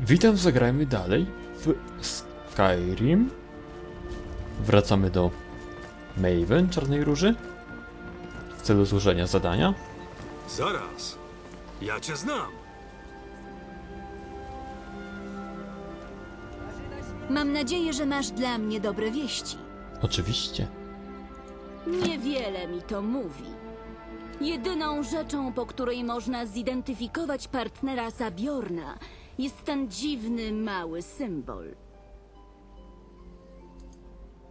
Witam, zagrajmy dalej w Skyrim. Wracamy do Maven, Czarnej Róży, w celu złożenia zadania. Zaraz. Ja cię znam. Mam nadzieję, że masz dla mnie dobre wieści. Oczywiście. Niewiele mi to mówi. Jedyną rzeczą, po której można zidentyfikować partnera Zabiorna, jest ten dziwny, mały symbol.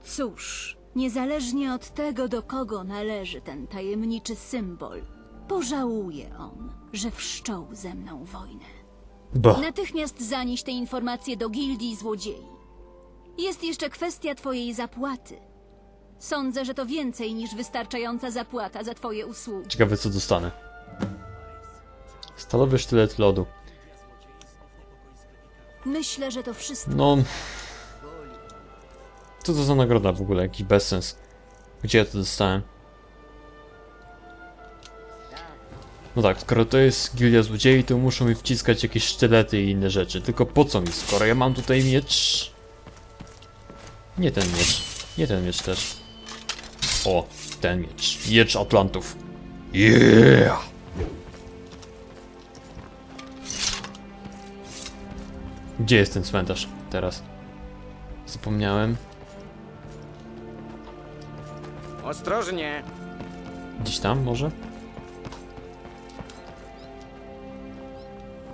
Cóż, niezależnie od tego, do kogo należy ten tajemniczy symbol, pożałuje on, że wszczął ze mną wojnę. Bo. Natychmiast zanieś te informacje do gildii złodziei. Jest jeszcze kwestia twojej zapłaty. Sądzę, że to więcej niż wystarczająca zapłata za twoje usługi. Ciekawe co dostanę. Stalowy sztylet lodu. Myślę, że to wszystko. No. Co to za nagroda w ogóle? Jakiś bezsens. Gdzie ja to dostałem? No tak, skoro to jest gildia złodziei, to muszą mi wciskać jakieś sztylety i inne rzeczy. Tylko po co mi, skoro ja mam tutaj miecz? Nie ten miecz. Nie ten miecz też. O, ten miecz. Miecz Atlantów. Yeah! Gdzie jest ten cmentarz teraz? Zapomniałem. Ostrożnie! Gdzieś tam może?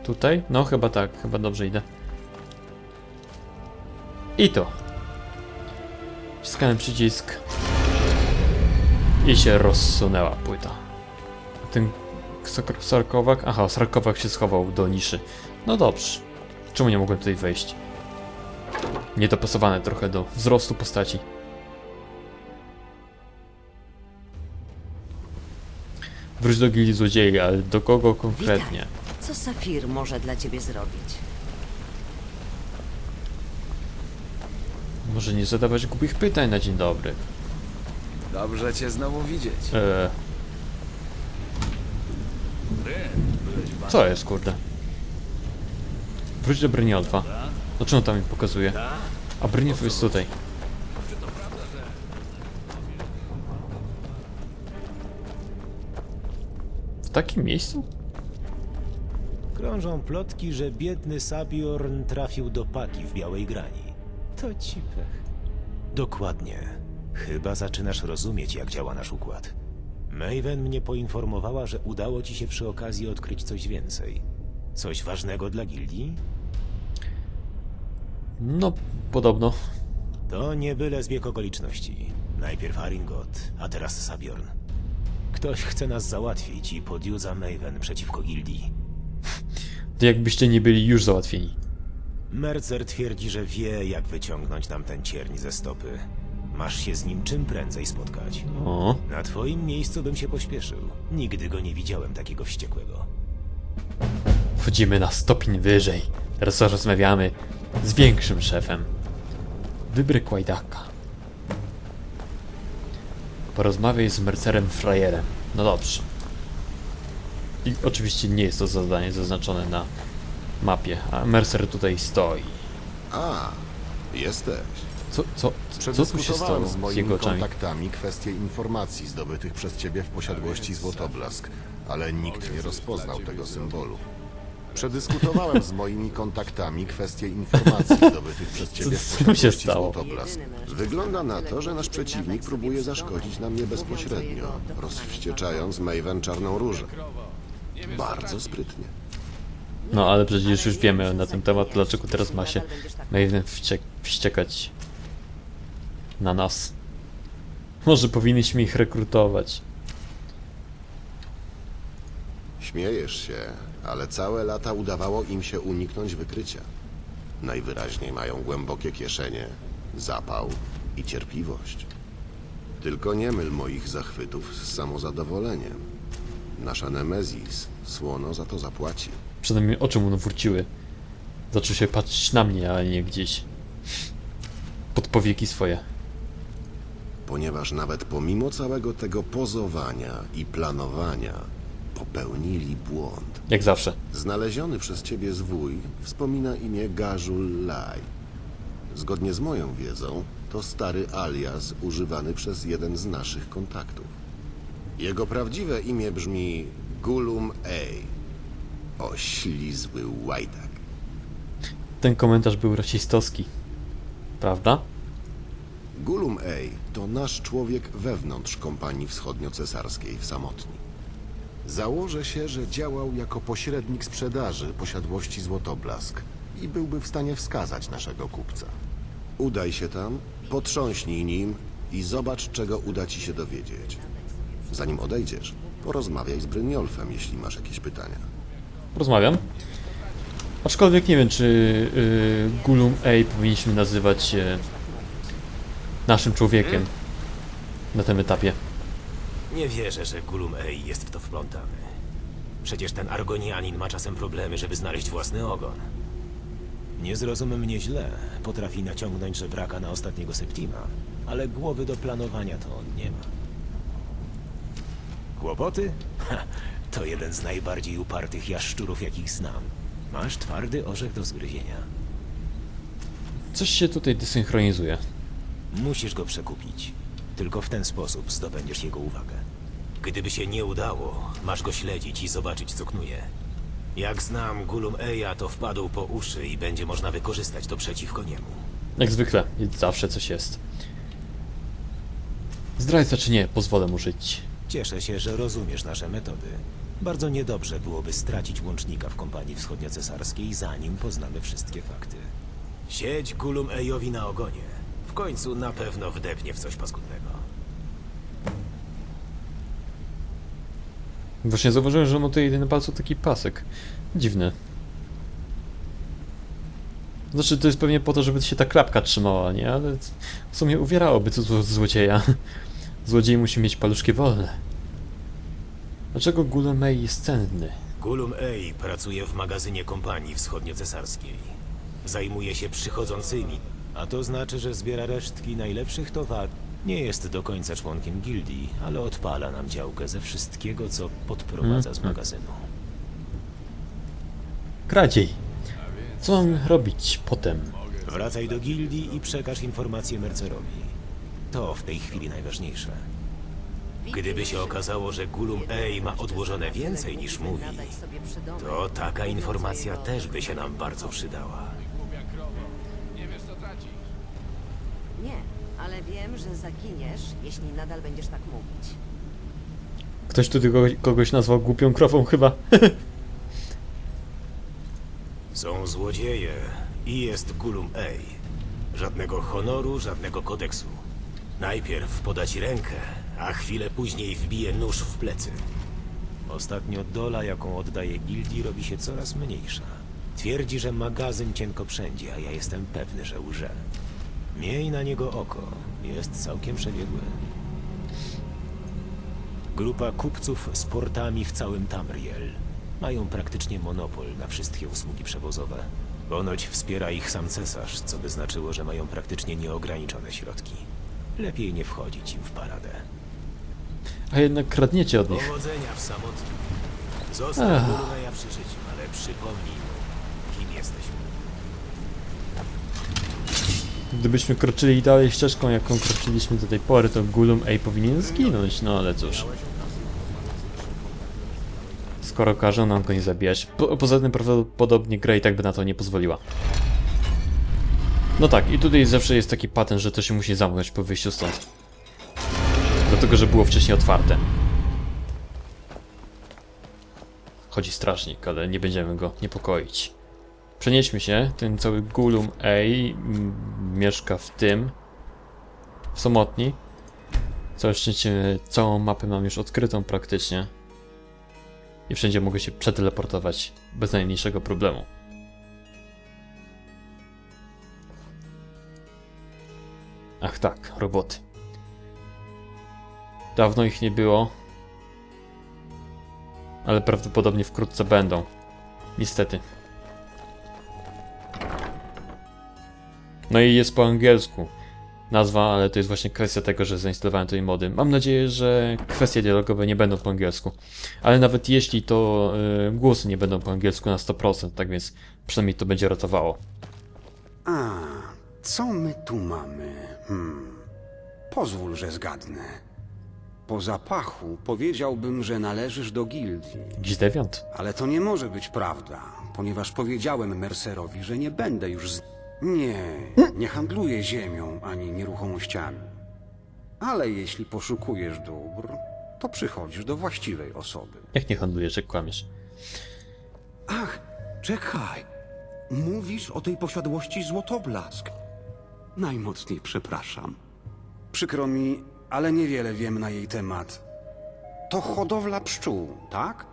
Tutaj? No chyba tak, chyba dobrze idę. I to. Wciskałem przycisk. I się rozsunęła płyta. Ten sarkowak? Aha, sarkowak się schował do niszy. No dobrze. Czemu nie mogłem tutaj wejść? Niedopasowane trochę do wzrostu postaci. Wróć do gildii złodziei, ale do kogo konkretnie? Witaj. Co Safir może dla ciebie zrobić? Może nie zadawać głupich pytań na dzień dobry. Dobrze cię znowu widzieć. Eee. Co jest, kurde? Wróć do. No czemu tam mi pokazuje? A Brynjolf jest tutaj. W takim miejscu? Krążą plotki, że biedny Sabiorn trafił do paki w Białej Grani. To ci pech. Dokładnie. Chyba zaczynasz rozumieć, jak działa nasz układ. Maven mnie poinformowała, że udało ci się przy okazji odkryć coś więcej. Coś ważnego dla gildii? No, podobno. To nie byle zbieg okoliczności. Najpierw Haringot, a teraz Sabiorn. Ktoś chce nas załatwić i podjudza Maven przeciwko gildii. To jakbyście nie byli już załatwieni. Mercer twierdzi, że wie, jak wyciągnąć nam ten cierń ze stopy. Masz się z nim czym prędzej spotkać. O, Na twoim miejscu bym się pośpieszył. Nigdy go nie widziałem takiego wściekłego. wchodzimy na stopień wyżej. Teraz rozmawiamy z większym szefem. Wybryk łajdaka. Porozmawiaj z Mercerem Frajerem. No dobrze. I oczywiście nie jest to zadanie zaznaczone na mapie, a Mercer tutaj stoi. A, jesteś. Co, co, co tu się stało Przedyskutowałem z z moimi jego oczami? kontaktami kwestie informacji zdobytych przez ciebie w posiadłości Złotoblask, ale nikt nie rozpoznał tego symbolu. Przedyskutowałem z moimi kontaktami kwestie informacji zdobytych przez ciebie w Co tu się posiadłości stało? Złotoblask. Wygląda na to, że nasz przeciwnik próbuje zaszkodzić nam nie bezpośrednio, rozwścieczając Maven Czarną Różę. Bardzo sprytnie. No ale przecież już wiemy na ten temat, dlaczego teraz ma się Maven wściek wściekać na nas. Może powinniśmy ich rekrutować. Śmiejesz się, ale całe lata udawało im się uniknąć wykrycia. Najwyraźniej mają głębokie kieszenie, zapał i cierpliwość. Tylko nie myl moich zachwytów z samozadowoleniem. Nasza Nemezis słono za to zapłaci. Przynajmniej oczy mu wróciły. Zaczął się patrzeć na mnie, a nie gdzieś. Pod powieki swoje. Ponieważ nawet pomimo całego tego pozowania i planowania, popełnili błąd. Jak zawsze. Znaleziony przez ciebie zwój wspomina imię Gazul Lai. Zgodnie z moją wiedzą, to stary alias używany przez jeden z naszych kontaktów. Jego prawdziwe imię brzmi Gulum Ej. Oślizły łajdak. Ten komentarz był rasistowski. Prawda? Gulum Ej to nasz człowiek wewnątrz kompanii wschodnio-cesarskiej w Samotni. Założę się, że działał jako pośrednik sprzedaży posiadłości Złotoblask i byłby w stanie wskazać naszego kupca. Udaj się tam, potrząśnij nim i zobacz, czego uda ci się dowiedzieć. Zanim odejdziesz, porozmawiaj z Brynjolfem, jeśli masz jakieś pytania. Rozmawiam. Aczkolwiek nie wiem, czy y, Gulum A powinniśmy nazywać y, naszym człowiekiem na tym etapie. Nie wierzę, że Gulum Ej jest w to wplątany. Przecież ten Argonianin ma czasem problemy, żeby znaleźć własny ogon. Nie zrozum mnie źle. Potrafi naciągnąć żebraka na ostatniego Septima, ale głowy do planowania to on nie ma. Kłopoty? Ha, to jeden z najbardziej upartych jaszczurów, jakich znam. Masz twardy orzech do zgryzienia. Coś się tutaj desynchronizuje. Musisz go przekupić. Tylko w ten sposób zdobędziesz jego uwagę. Gdyby się nie udało, masz go śledzić i zobaczyć, co knuje. Jak znam Gulum Eja, to wpadł po uszy i będzie można wykorzystać to przeciwko niemu. Jak zwykle, zawsze coś jest. Zdrajca czy nie, pozwolę mu żyć. Cieszę się, że rozumiesz nasze metody. Bardzo niedobrze byłoby stracić łącznika w kompanii wschodnio-cesarskiej, zanim poznamy wszystkie fakty. Siedź Gulum Ejowi na ogonie. W końcu na pewno wdepnie w coś paskudnego. Właśnie zauważyłem, że ma tutaj na palcu taki pasek. Dziwny. Znaczy, to jest pewnie po to, żeby się ta klapka trzymała, nie? Ale w sumie uwierałoby co zło- złodzieja. Złodziej musi mieć paluszki wolne. Dlaczego Gulemej jest cenny? Gulum Ej pracuje w magazynie kompanii wschodnio-cesarskiej. Zajmuje się przychodzącymi, A to znaczy, że zbiera resztki najlepszych towarów. Nie jest do końca członkiem gildii, ale odpala nam działkę ze wszystkiego, co podprowadza z magazynu. Kradziej. Co mam robić potem? Wracaj do gildii i przekaż informację Mercerowi. To w tej chwili najważniejsze. Gdyby się okazało, że Gulum Ej ma odłożone więcej niż mówi, to taka informacja też by się nam bardzo przydała. Nie, ale wiem, że zaginiesz, jeśli nadal będziesz tak mówić. Ktoś tu tylko kogoś nazwał głupią krową chyba. Są złodzieje i jest Gulum Ej. Żadnego honoru, żadnego kodeksu. Najpierw poda ci rękę, a chwilę później wbije nóż w plecy. Ostatnio dola, jaką oddaje gildii, robi się coraz mniejsza. Twierdzi, że magazyn cienko wszędzie, a ja jestem pewny, że łże. Miej na niego oko. Jest całkiem przebiegły. Grupa kupców z portami w całym Tamriel. Mają praktycznie monopol na wszystkie usługi przewozowe. Ponoć wspiera ich sam cesarz, co by znaczyło, że mają praktycznie nieograniczone środki. Lepiej nie wchodzić im w paradę. A jednak kradniecie od nich. Powodzenia w. Zostaw Gulumeja przy życiu, ale przypomnij mu, kim jesteśmy. Gdybyśmy kroczyli dalej ścieżką, jaką kroczyliśmy do tej pory, to Gulum A powinien zginąć, no ale cóż. Skoro każą nam go nie zabijać. Po, poza tym prawdopodobnie gra i tak by na to nie pozwoliła. No tak, i tutaj zawsze jest taki patent, że to się musi zamknąć po wyjściu stąd. Dlatego, że było wcześniej otwarte. Chodzi strażnik, ale nie będziemy go niepokoić. Przenieśmy się, ten cały Gulum A mieszka w tym, w Samotni. Całe szczęście, całą mapę mam już odkrytą praktycznie. I wszędzie mogę się przeteleportować bez najmniejszego problemu. Ach tak, roboty. Dawno ich nie było. Ale prawdopodobnie wkrótce będą. Niestety. No i jest po angielsku. nazwa, ale to jest właśnie kwestia tego, że zainstalowałem tutaj mody. Mam nadzieję, że kwestie dialogowe nie będą po angielsku. Ale nawet jeśli, to y, głosy nie będą po angielsku na 100%, tak więc przynajmniej to będzie ratowało. A, co my tu mamy? Hmm. Pozwól, że zgadnę. Po zapachu powiedziałbym, że należysz do gildii. Jakiś dewiant? Ale to nie może być prawda, ponieważ powiedziałem Mercerowi, że nie będę już z... Nie, nie handluję ziemią ani nieruchomościami. Ale jeśli poszukujesz dóbr, to przychodzisz do właściwej osoby. Jak nie handlujesz, jak kłamiesz? Ach, czekaj. Mówisz o tej posiadłości złotoblask. Najmocniej przepraszam. Przykro mi, ale niewiele wiem na jej temat. To hodowla pszczół, tak?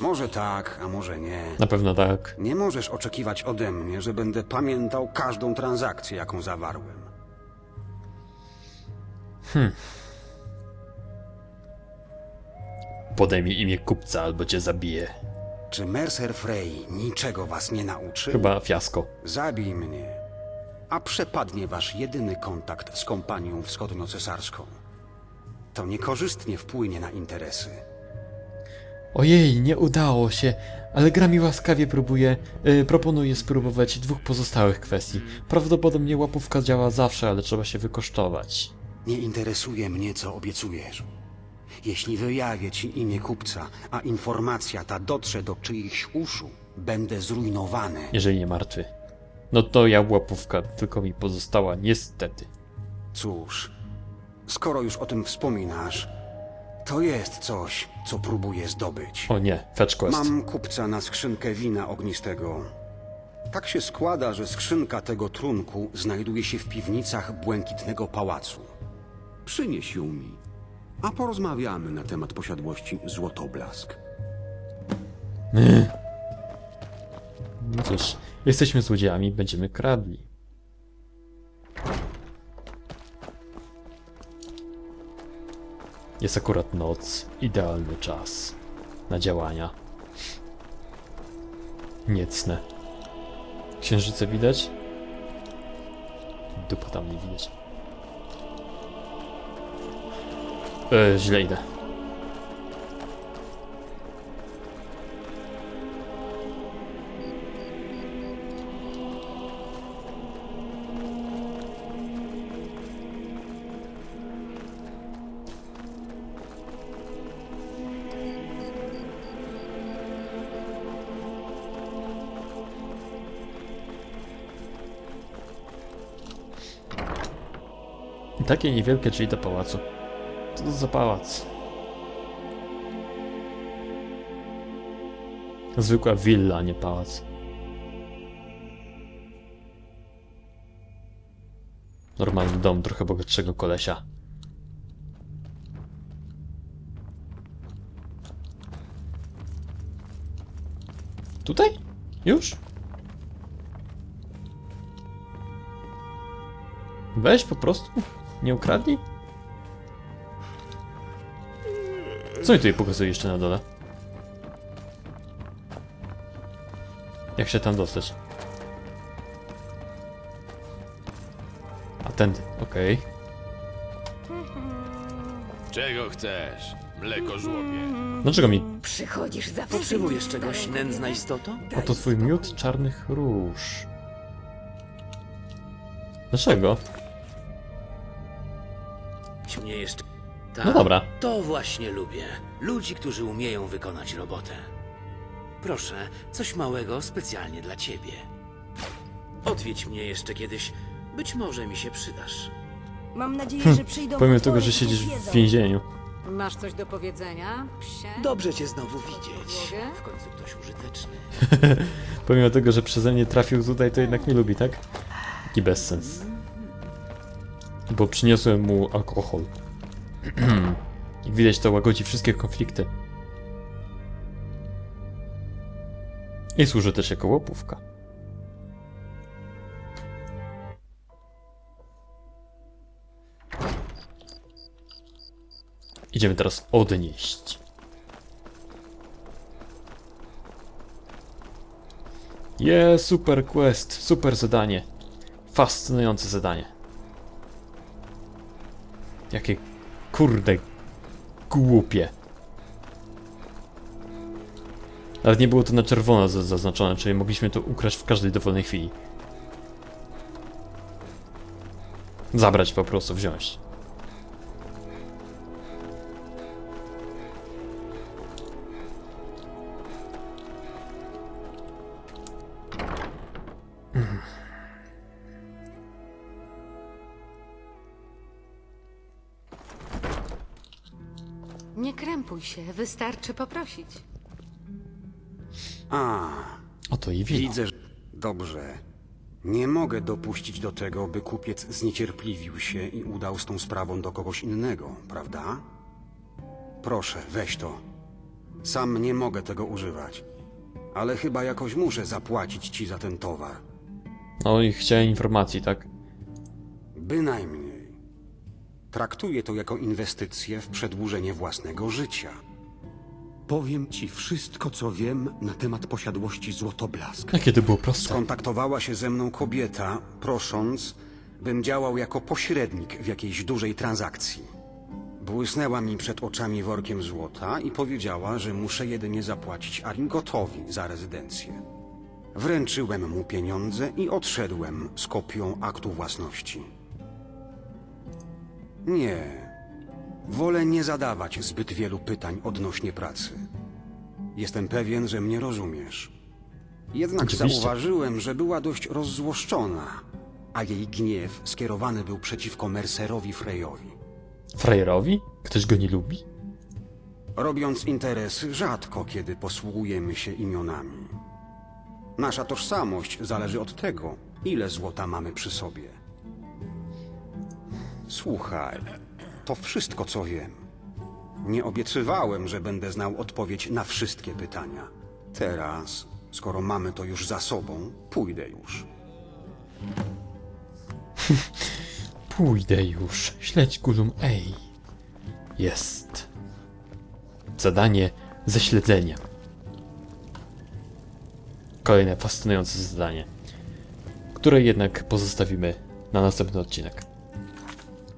Może tak, a może nie. Na pewno tak. Nie możesz oczekiwać ode mnie, że będę pamiętał każdą transakcję, jaką zawarłem. Podaj mi imię kupca, albo cię zabiję. Czy Mercer Frey niczego was nie nauczy? Chyba fiasko. Zabij mnie, a przepadnie wasz jedyny kontakt z kompanią wschodniocesarską. To niekorzystnie wpłynie na interesy. Ojej, nie udało się, ale gra mi łaskawie próbuje, yy, proponuje spróbować dwóch pozostałych kwestii. Prawdopodobnie łapówka działa zawsze, ale trzeba się wykosztować. Nie interesuje mnie, co obiecujesz. Jeśli wyjawię ci imię kupca, a informacja ta dotrze do czyichś uszu, będę zrujnowany. Jeżeli nie martwy. No to ja łapówka tylko mi pozostała, niestety. Cóż, skoro już o tym wspominasz, to jest coś, co próbuję zdobyć. O nie, fetch quest. Mam kupca na skrzynkę wina ognistego. Tak się składa, że skrzynka tego trunku znajduje się w piwnicach błękitnego pałacu. Przynieś ją mi, a porozmawiamy na temat posiadłości Złotoblask. No cóż, jesteśmy złodziejami, będziemy kradli. Jest akurat noc, idealny czas na działania. Niecne. Księżyce widać? Dupa tam nie widać. E, źle idę. Takie niewielkie drzwi do pałacu. Co to za pałac? Zwykła willa, a nie pałac. Normalny dom trochę bogatszego kolesia. Tutaj? Już? Weź po prostu. Nie ukradnij. Co mi tutaj pokazuje jeszcze na dole? Jak się tam dostać? A tędy, okej. Czego chcesz? Mleko żłobie. Dlaczego mi... Przychodzisz za Potrzebujesz czegoś, nędzna istoto? Oto twój miód czarnych róż. Dlaczego? Tak, No dobra. To właśnie lubię. Ludzi, którzy umieją wykonać robotę. Proszę, coś małego specjalnie dla ciebie. Odwiedź mnie jeszcze kiedyś. Być może mi się przydasz. Mam nadzieję, że przyjdą Pomimo potwory tego, że siedzisz zjedzą. w więzieniu. Masz coś do powiedzenia, psie? Dobrze cię znowu widzieć. Mogę? W końcu ktoś użyteczny. Pomimo tego, że przeze mnie trafił tutaj, to jednak nie lubi, tak? Taki bezsens. Bo przyniosłem mu alkohol. Widać, to łagodzi wszystkie konflikty. I służy też jako łapówka. Idziemy teraz odnieść. Je, super quest, super zadanie. Fascynujące zadanie. Jakie kurde głupie. Nawet nie było to na czerwono za- zaznaczone, czyli mogliśmy to ukraść w każdej dowolnej chwili. Zabrać po prostu, wziąć. Krępuj się, wystarczy poprosić. A, Oto i wino. widzę, że... Dobrze. Nie mogę dopuścić do tego, by kupiec zniecierpliwił się i udał z tą sprawą do kogoś innego, prawda? Proszę, weź to. Sam nie mogę tego używać. Ale chyba jakoś muszę zapłacić ci za ten towar. No i chciałem informacji, tak? Bynajmniej. Traktuję to jako inwestycję w przedłużenie własnego życia. Powiem ci wszystko, co wiem na temat posiadłości Złotoblask. Jakie to było proste. Skontaktowała się ze mną kobieta, prosząc, bym działał jako pośrednik w jakiejś dużej transakcji. Błysnęła mi przed oczami workiem złota i powiedziała, że muszę jedynie zapłacić Aringotowi za rezydencję. Wręczyłem mu pieniądze i odszedłem z kopią aktu własności. Nie. Wolę nie zadawać zbyt wielu pytań odnośnie pracy. Jestem pewien, że mnie rozumiesz. Jednak Oczywiście. zauważyłem, że była dość rozzłoszczona, a jej gniew skierowany był przeciwko Mercerowi Freyowi. Frajerowi? Ktoś go nie lubi? Robiąc interesy, rzadko kiedy posługujemy się imionami. Nasza tożsamość zależy od tego, ile złota mamy przy sobie. Słuchaj, to wszystko, co wiem. Nie obiecywałem, że będę znał odpowiedź na wszystkie pytania. Teraz, skoro mamy to już za sobą, pójdę już. Pójdę już. Śledź Gulum Ej. Jest. Zadanie ze śledzenia. Kolejne fascynujące zadanie, które jednak pozostawimy na następny odcinek.